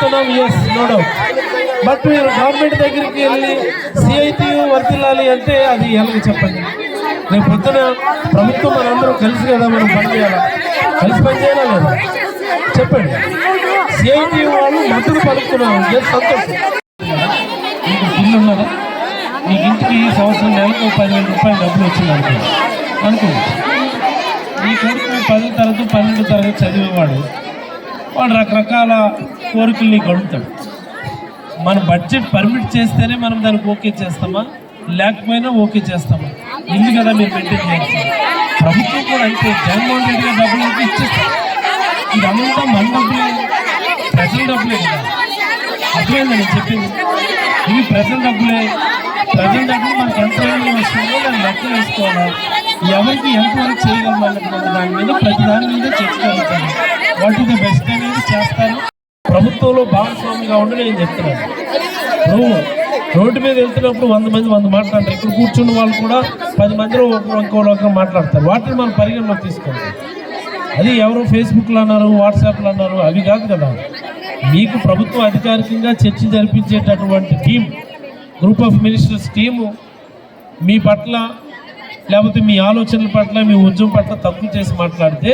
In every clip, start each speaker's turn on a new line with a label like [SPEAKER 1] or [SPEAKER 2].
[SPEAKER 1] చేస్తున్నాం yes no doubt but మీరు government దగ్గరికి వెళ్ళి సిఐటియు వర్తిల్లాలి అంటే అది ఎలాగ చెప్పండి? రేపు పొద్దున ప్రభుత్వం మనందరం కలిసి కదా మనం పనిచేయాలా కలిసి పనిచేయాలా లేదా? చెప్పండి. సిఐటియు వాళ్ళు మద్దతు పలుకుతున్నాం ఎస్ సంతోషం. మీకు ఇల్లు ఉన్నదా? మీకు ఇంటికి ఈ సంవత్సరం నెలకు పదివేల రూపాయలు డబ్బులు వచ్చింది అనుకో. అనుకోండి మీ కొడుకు పదో తరగతి పన్నెండు తరగతి చదివేవాడు వాడు రకరకాల కోరికలు నీకు అడుగుతాడు మన బడ్జెట్ పర్మిట్ చేస్తేనే మనం దానికి ఓకే చేస్తామా? లేకపోయినా ఓకే చేస్తామా? ఇల్లు కదా మీరు మెయింటైన్ చేయాల్సింది. ప్రభుత్వం కూడా అంతే. జగన్మోహన్ రెడ్డి గారు డబ్బులు అయితే ఇచ్చేస్తారు? ఇదంతా మన డబ్బులే. ప్రజల డబ్బులే కదా. అర్థమైందా నేను చెప్పింది? ఇవి ప్రజల డబ్బులే. ప్రజల డబ్బులు మనకు ఎంత వస్తుందో దాన్ని లెక్క వేసుకోవాలా? ఎవరికి ఎంతవరకు చేయగలమన్నటువంటి దాని మీద ప్రతి దాని మీద చర్చ జరుగుతుంది. వాట్ బెస్ట్ అనేది చేస్తాను. ప్రభుత్వంలో భాగస్వామిగా ఉండని నేను చెప్తున్నాను. నువ్వు రోడ్డు మీద వెళ్తున్నప్పుడు వంద మంది వంద మాట్లాడతారు. ఇక్కడ కూర్చున్న వాళ్ళు కూడా పది మందిలో ఒకరు ఇంకోళ్ళు ఒకరు మాట్లాడతారు. వాటిని మనం పరిగణలోకి తీసుకోవాలి. అది ఎవరు ఫేస్బుక్లో అన్నారు వాట్సాప్లో అన్నారు అవి కాదు కదా. మీకు ప్రభుత్వం అధికారికంగా చర్చ జరిపించేటటువంటి team group of ministers team మీ పట్ల లేకపోతే మీ ఆలోచనల పట్ల మీ ఉద్యమం పట్ల తక్కువ చేసి మాట్లాడితే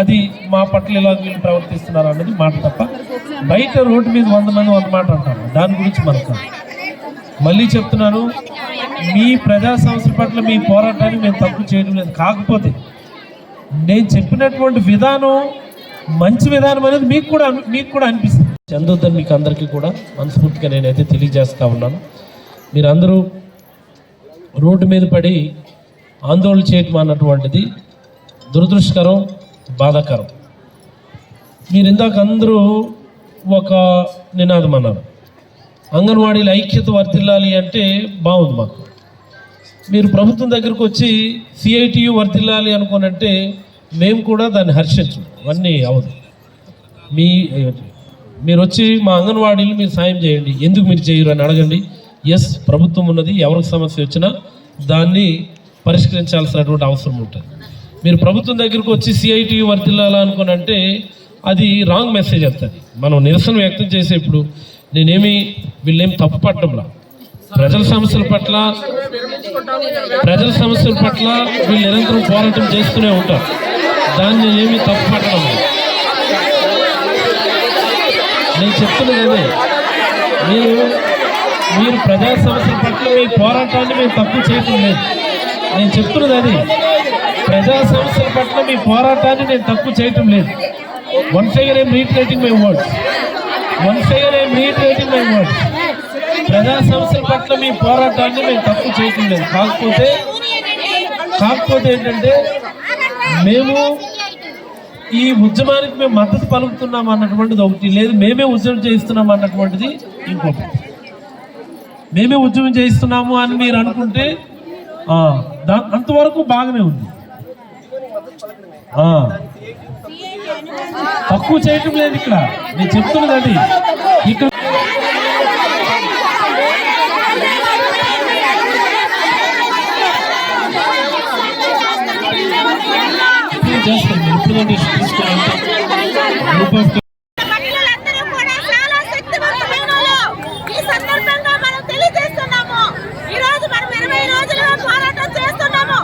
[SPEAKER 1] అది మా పట్ల ఇలా వీళ్ళు ప్రవర్తిస్తున్నారు అన్నది మాట తప్ప బయట రోడ్డు మీద వంద మంది వంద మాట అంటారు. దాని గురించి మనకు మళ్ళీ చెప్తున్నాను మీ ప్రజా సంస్థల పట్ల మీ పోరాటాన్ని మేము తప్పు చేయడం లేదు. కాకపోతే నేను చెప్పినటువంటి విధానం మంచి విధానం అనేది మీకు కూడా మీకు కూడా అనిపిస్తుంది. చందొద్దని మీకు అందరికీ కూడా మనస్ఫూర్తిగా నేనైతే తెలియజేస్తూ ఉన్నాను. మీరందరూ రోడ్డు మీద పడి ఆందోళన చేయటం అన్నటువంటిది దురదృష్టకరం. బాధాకరం. మీరు ఇందాక అందరూ ఒక నినాదం అన్నారు అంగన్వాడీల ఐక్యత వర్తిల్లాలి అంటే బాగుంది మాకు. మీరు ప్రభుత్వం దగ్గరకు వచ్చి సిఐటియు వర్తిల్లాలి అనుకోనంటే మేము కూడా దాన్ని హర్షించం. అవన్నీ అవదు. మీ మీరు వచ్చి మా అంగన్వాడీలు మీరు సాయం చేయండి. ఎందుకు మీరు చేయరు అని అడగండి. ఎస్ ప్రభుత్వం ఉన్నది. ఎవరికి సమస్య వచ్చినా దాన్ని పరిష్కరించాల్సినటువంటి అవసరం ఉంటుంది. మీరు ప్రభుత్వం దగ్గరకు వచ్చి సిఐటి వర్తిల్లాలనుకుని అది రాంగ్ మెసేజ్ వస్తుంది మనం నిరసన వ్యక్తం చేసేప్పుడు నేనేమి వీళ్ళేం తప్పు పట్టడంలా? ప్రజల సమస్యల పట్ల ప్రజల సమస్యల పట్ల వీళ్ళు నిరంతరం పోరాటం చేస్తూనే ఉంటారు. దాన్ని ఏమీ తప్పు పట్టడం నేను చెప్తున్నది మీరు మీరు ప్రజా సమస్యల పట్ల మీ పోరాటాన్ని మేము తప్పు చేయటం లేదు. నేను చెప్తున్నది అది. ప్రజా సమస్యల పట్ల మీ పోరాటాన్ని నేను తప్పు చేయటం లేదు. One again I'm reiterating my words one again I'm reiterating my words ప్రజా సమస్యల పట్ల మీ పోరాటాన్ని మేము తప్పు చేయటం లేదు. కాకపోతే కాకపోతే ఏంటంటే మేము ఈ ఉద్యమానికి మేము మద్దతు పలుకుతున్నాం అన్నటువంటిది ఒకటి. లేదు మేమే ఉద్యమం చేయిస్తున్నాం అన్నటువంటిది ఇంకొకటి. మేమే ఉద్యమం చేయిస్తున్నాము అని మీరు అనుకుంటే దా అంతవరకు బాగానే ఉంది. తక్కువ చేయటం లేదు ఇక్కడ. నేను చెప్తున్నది అది. ఇక్కడ ఇప్పుడు చేస్తాం మీరు ఇప్పుడు గ్రూప్ ఆఫ్
[SPEAKER 2] మహిళలందరూ కూడా చాలా శక్తివంతమైన వాళ్ళు. ఈ సందర్భంగా మనం తెలియజేస్తున్నాము. ఈ రోజు మనం ఇరవై రోజులుగా పోరాటం చేస్తున్నాము.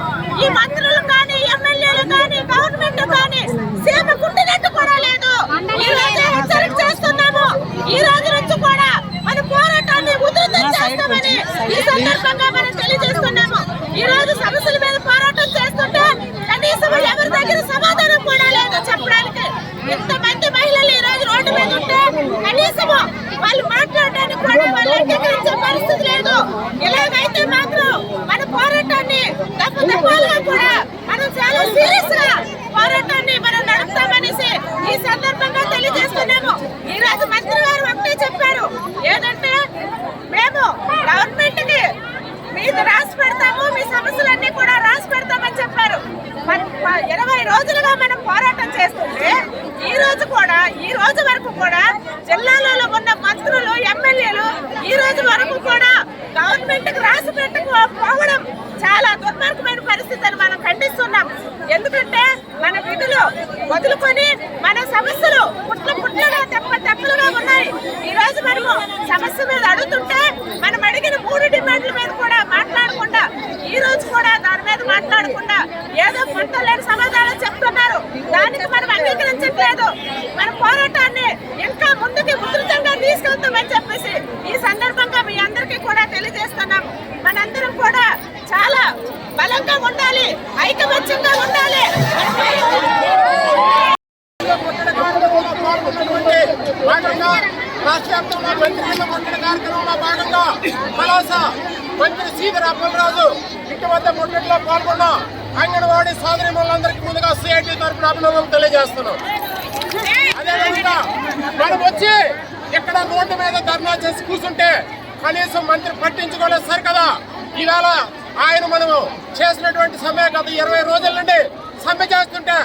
[SPEAKER 2] ఈ మంత్రులు కానీ, ఎమ్మెల్యేలు కానీ, గవర్నమెంట్ కానీ సీమ కుట్టినట్టు కూడా లేదు. ఈ రోజే హెచ్చరిక చేస్తున్నాము. ఈ రోజు నుంచి కూడా మన పోరాటాన్ని ఉధృతం చేస్తామని ఈ సందర్భంగా మనం తెలియజేస్తున్నాము. ఈ రోజు సమస్యల మీద పోరాటం చేస్తుంటే కనీసం ఎవరి దగ్గర సమాధానం కూడా లేదు చెప్పడానికి ఎంతమంది మహిళలు ఈ రోజు రోడ్డు మీద ఉంటే కనీసం వాళ్ళు మాట్లాడడానికి కూడా వాళ్ళు అంగీకరించే పరిస్థితి లేదు. ఎలాగైతే మాత్రం మన పోరాటాన్ని తప్పు తప్పాలుగా కూడా మనం చాలా సీరియస్గా పోరాటాన్ని మనం నడుపుతామనేసి ఈ సందర్భంగా తెలియజేస్తున్నాము. ఈ రోజు మంత్రి గారు ఒకటే చెప్పారు. ఏదంటే మేము గవర్నమెంట్కి మీది రాసి పెడతాము మీ సమస్యలన్నీ కూడా రాసి పెడతామని చెప్పారు. ఇరవై రోజులుగా మనం పోరాటం చేస్తుంటే ఈ రోజు కూడా ఈ రోజు వరకు కూడా జిల్లాలలో ఉన్న మంత్రులు ఎమ్మెల్యేలు ఈ రోజు వరకు కూడా గవర్నమెంట్ రాసి పెట్టకపోవడం చాలా దుర్మార్గమైన పరిస్థితి మనం ఖండిస్తున్నాం. ఎందుకంటే మన విధులు వదులుకొని మన సమస్యలు పుట్ల పుట్లగా తెప్ప తెప్పలుగా ఉన్నాయి. ఈ రోజు వరకు సమస్య మీద అడుగుతుంటే మనం అడిగిన మూడు డిమాండ్ల మీద కూడా మాట్లాడకుండా ఈ రోజు కూడా దాని మీద మాట్లాడకుండా ఏదో పొంతం లేని సమాధానం చెప్తున్నారు. దానికి మనం అంగీకరించట్లేదు మన పోరాటాన్ని ఇంకా ముందుకి ఉధృతంగా తీసుకెళ్తామని చెప్పేసి ఈ సందర్భంగా మీ తెలియజేస్తున్నాం. మనందరం కూడా చాలా బలంగా ఉండాలి ఐకమత్యంగా ఉండాలి.
[SPEAKER 3] భాగంగా రాష్ట్ర వ్యాప్తంగా మంత్రి కింద ముట్టడి కార్యక్రమంలో భాగంగా పలాస మంత్రి శ్రీధర్ అప్పలరాజు ఇంటి వద్ద ముట్టడిలో పాల్గొన్న అంగన్వాడీ సోదరి మనందరికీ ముందుగా సిఐటి తరఫున అభినందనలు తెలియజేస్తున్నాం. అదేవిధంగా మనం వచ్చి ఇక్కడ రోడ్డు మీద ధర్నా చేసి కూర్చుంటే కనీసం మంత్రి పట్టించుకోలేదు సరికదా ఈవేళ ఆయన మనము చేసినటువంటి సమ్మె గత ఇరవై రోజుల నుండి సమ్మె చేస్తుంటే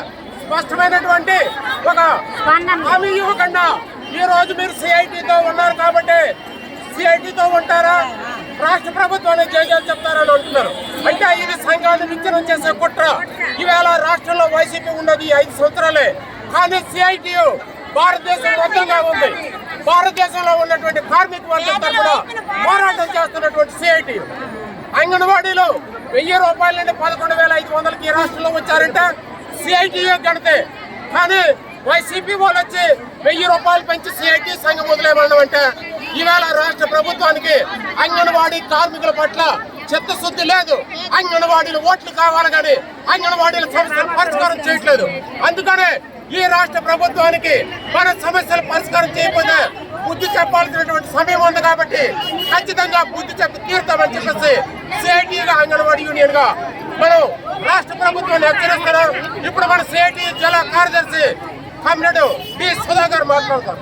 [SPEAKER 3] స్పష్టమైనటువంటి ఒక హామీ ఇవ్వకుండా ఈ రోజు మీరు సిఐటితో ఉన్నారు కాబట్టి సిఐటితో ఉంటారా? రాష్ట్ర ప్రభుత్వాన్ని జయజాలు చెప్తారని అంటున్నారు. అంటే ఇది సంఘాన్ని విచ్ఛిన్నం చేసే కుట్ర. ఈవేళ రాష్ట్రంలో వైసీపీ ఉన్నది ఐదు సంవత్సరాలే. కానీ సిఐటియు భారతదేశం మొత్తంగా ఉంది. భారతదేశంలో ఉన్నటువంటి కార్మిక వర్గం తరఫున పోరాటం చేస్తున్నటువంటి సిఐటి అంగన్వాడీలు వెయ్యి రూపాయల నుండి పదకొండు వేల ఐదు వందలకి ఈ రాష్ట్రంలో వచ్చారంటే సిఐటియు గణితే. కానీ వైసీపీ వాళ్ళు వచ్చి వెయ్యి రూపాయలు పెంచి సిఐటి సంఘం వదిలేమనడం అంటే ఈవేళ రాష్ట్ర ప్రభుత్వానికి అంగన్వాడీ కార్మికుల పట్ల చిత్తశుద్ధి లేదు. అంగన్వాడీలు ఓట్లు కావాలి కానీ అంగన్వాడీల సమస్యలు పరిష్కారం చేయట్లేదు. అందుకనే ఈ రాష్ట్ర ప్రభుత్వానికి మన సమస్యలు పరిష్కారం చేయకపోతే బుద్ధి చెప్పాల్సినటువంటి సమయం ఉంది కాబట్టి ఖచ్చితంగా బుద్ధి చెప్పి తీరుతామని చెప్పేసి సిఐటీగా అంగన్వాడీ యూనియన్గా మనం రాష్ట్ర ప్రభుత్వాన్ని హెచ్చరిస్తున్నాం. ఇప్పుడు మన సిఐటి జిల్లా కార్యదర్శి కమ్యూనిటీ బి సుధాకర్ మాట్లాడతారు.